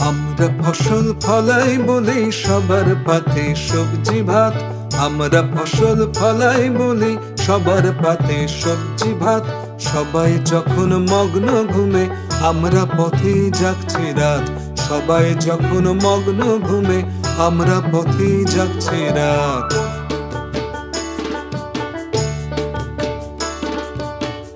আমরা ফসল ফলাই বলি, সবার পাতে সবজি ভাত। আমরা ফসল ফলাই বলি, সবার পাতে সবজি ভাত। সবাই যখন মগ্ন ঘুমে, আমরা পথে যাচ্ছি রাত। সবাই যখন মগ্ন ঘুমে, আমরা পথে যাচ্ছি রাত।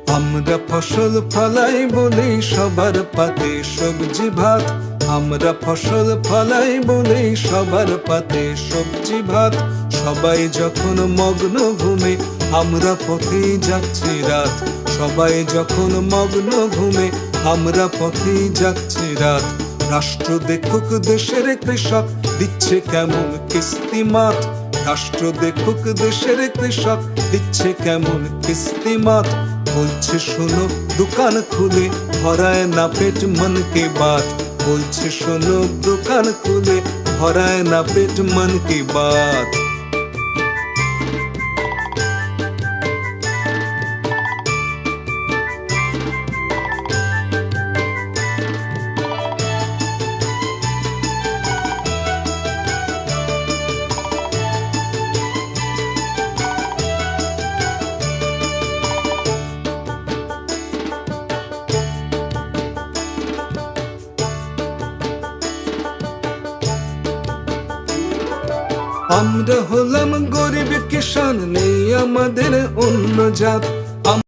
আমরা ফসল ফলাই বলি, সবার পাতে সবজি ভাত। আমরা ফসল ফলাই বলি সবার পাতে সবজি ভাত। সবাই যখন মগ্ন ঘুমে, আমরা পথে যাচ্ছি রাত। সবাই যখন মগ্ন ঘুমে, আমরা পথে যাচ্ছি রাত। রাষ্ট্র দেখুক দেশের কৃষক, দিচ্ছে কেমন কিস্তি মাত। রাষ্ট্র দেখুক দেশের কৃষক, দিচ্ছে কেমন কিস্তি মাত। বলছে, শোনো, দোকান খুলে ভরায় না পেট মনকে বাত। বলছে শোনো দোকান খুলে ভরায় না পেট মন কি বাত। আমরা হলাম গরিব কিষান নেই আমাদের অন্য জাত।